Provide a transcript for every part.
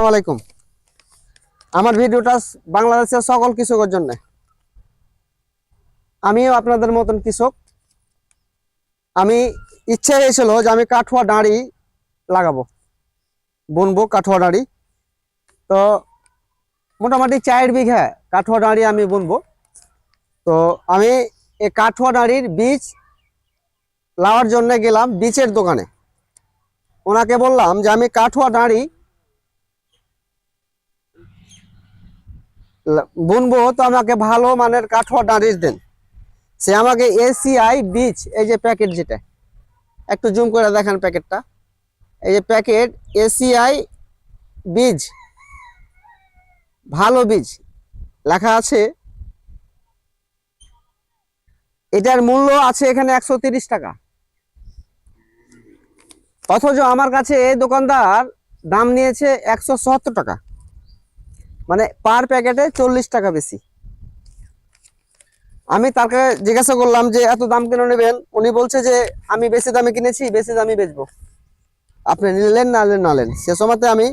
আসসালামু আলাইকুম। আমার ভিডিওটা বাংলাদেশের সকল কৃষকের জন্য। আমিও আপনাদের মতন কৃষক। আমি ইচ্ছে হয়েছিল যে আমি কাঠুয়া দাঁড়ি লাগাবো। বুনবো কাঠুয়া দাঁড়ি তো মোটামুটি চার বিঘা কাঠুয়া দাঁড়ি আমি বুনবো। তো আমি এই কাঠুয়া দাঁড়ির বীজ লাওয়ার জন্য গেলাম বীজের দোকানে। ওনাকে বললাম যে আমি কাঠুয়া দাঁড়ি বুনবো তো আমাকে ভালো মানের কাঠুয়া দাঁড়ির দেন। সে আমাকে এসিআই বীজ, এই যে প্যাকেট যেটা, একটু জুম করে দেখেন প্যাকেটটা। এই যে প্যাকেট এসিআই বীজ, ভালো বীজ, লেখা আছে। এটার মূল্য আছে এখানে একশো টাকা। অথচ আমার কাছে এই দোকানদার দাম নিয়েছে একশো সত্তর টাকা। মানে পার প্যাকেটে চল্লিশ টাকা বেশি। আমি তাকে জিজ্ঞাসা করলাম যে, এত দাম কেন নেবেন? উনি বলছে যে, আমি বেশি দামে কিনেছি, বেশি দামে বেচবো। আপনি নিলেন না নিলেন, না নেন সে সময়তে আমি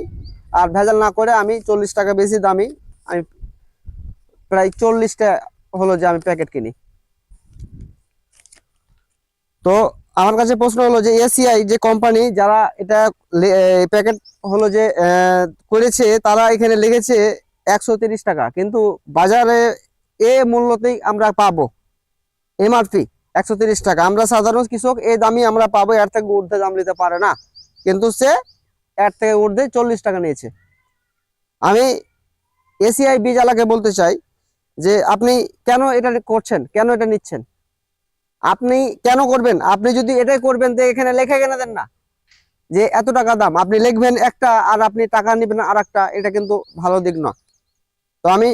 আর ভেজাল না করে আমি চল্লিশ টাকা বেশি দামি, আমি প্রায় চল্লিশটা হলো যে আমি প্যাকেট কিনি। তো আমার কাছে প্রশ্ন হলো যে এসিআই যে কোম্পানি যারা এটা প্যাকেট হলো যে করেছে, তারা এখানে লিখেছে একশো টাকা। কিন্তু বাজারে এ মূল্যতেই আমরা পাবো। এমআরপি একশো টাকা। আমরা সাধারণ কৃষক এই দামই আমরা পাবো। এর থেকে ঊর্ধ্বে দাম নিতে পারে না। কিন্তু সে এর থেকে ঊর্ধ্বে চল্লিশ টাকা নিয়েছে। আমি এসিআই বীজালাকে বলতে চাই যে, আপনি কেন এটা করছেন? কেন এটা নিচ্ছেন? আপনি কেন করবেন? আপনি যদি এটাই করবেন, তো এখানে লেখা কেন দেন না? যে, এত টাকা দাম। আপনি লিখবেন একটা আর আপনি টাকা নেবেন আর একটা এটা কিন্তু ভালো দিক নয়। তো আমি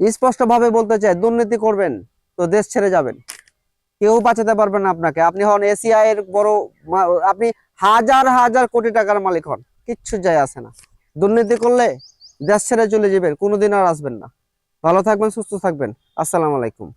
স্পষ্টভাবে বলতে চাই, দুর্নীতি করবেন তো দেশ ছেড়ে যাবেন। কেউ বাঁচাতে পারবেন না আপনাকে। আপনি হন এসিআই এর বড় আপনি হাজার হাজার কোটি টাকার মালিক হন, কিচ্ছু যায় আসে না। দুর্নীতি করলে দেশ ছেড়ে চলে যাবেন, কোনোদিন আর আসবেন না। ভালো থাকবেন, সুস্থ থাকবেন। আসসালামু আলাইকুম।